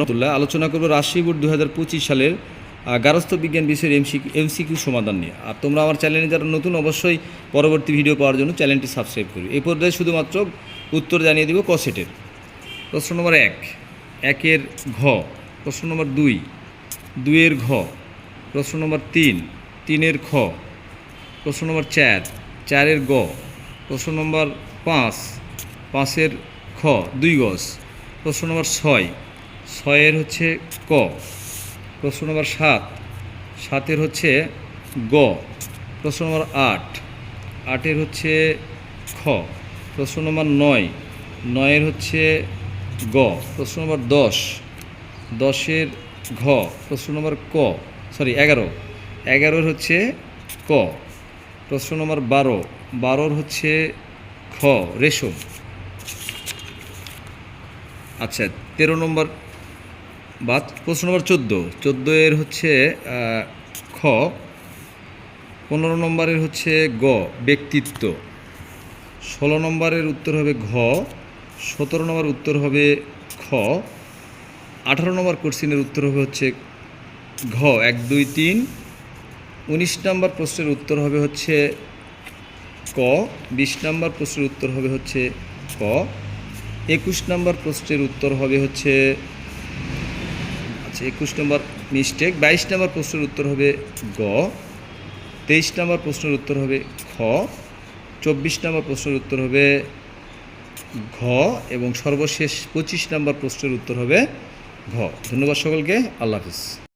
রহমতুল্লাহ, আলোচনা করব রাজশাহী বোর্ড দু হাজার পঁচিশ সালের গারস্থ বিজ্ঞান বিষয়ের এমসি এমসিকিউ সমাধান নিয়ে। আর তোমরা আমার চ্যানেলে যারা নতুন, অবশ্যই পরবর্তী ভিডিও পাওয়ার জন্য চ্যানেলটি সাবস্ক্রাইব করি। এই পর্যায়ে শুধুমাত্র উত্তর জানিয়ে দেব কসেটের। প্রশ্ন নম্বর এক, একের ঘ। প্রশ্ন নম্বর দুই, দুইয়ের ঘ। প্রশ্ন নম্বর তিন, তিনের খ। প্রশ্ন নম্বর চার, চারের গ। প্রশ্ন নম্বর পাঁচ, পাঁচের খ, দুই গজ। প্রশ্ন নম্বর ছয় ছয়ের হচ্ছে ক। প্রশ্ন নম্বর সাত। সাতের হচ্ছে গ। প্রশ্ন নম্বর আট। আটের হচ্ছে খ। প্রশ্ন নম্বর নয়। নয়ের হচ্ছে গ। প্রশ্ন নম্বর দশ। দশের ঘ। প্রশ্ন নম্বর ক। সরি, এগারো। এগারোর হচ্ছে ক। প্রশ্ন নম্বর বারো। বারোর হচ্ছে খ। রেশম। আচ্ছা তেরো নম্বর বা প্রশ্ন নম্বর চোদ্দ। চোদ্দ এর হচ্ছে খ। পনেরো নম্বরের হচ্ছে গ, ব্যক্তিত্ব। ষোলো নম্বরের উত্তর হবে ঘ, সতেরো নম্বর উত্তর হবে খ, আঠারো নম্বর কোশ্চিনের উত্তর হবে হচ্ছে ঘ, এক, দুই, তিন। উনিশ নম্বর প্রশ্নের উত্তর হবে হচ্ছে ক, বিশ নম্বর প্রশ্নের উত্তর হবে হচ্ছে ক। একুশ নম্বর প্রশ্নের উত্তর হবে হচ্ছে আচ্ছা একুশ নম্বর মিস্টেক বাইশ নম্বর প্রশ্নের উত্তর হবে গ, তেইশ নম্বর প্রশ্নের উত্তর হবে খ, চব্বিশ নম্বর প্রশ্নের উত্তর হবে ঘ এবং সর্বশেষ পঁচিশ নম্বর প্রশ্নের উত্তর হবে ঘ। ধন্যবাদ সকলকে, আল্লাহ হাফিজ।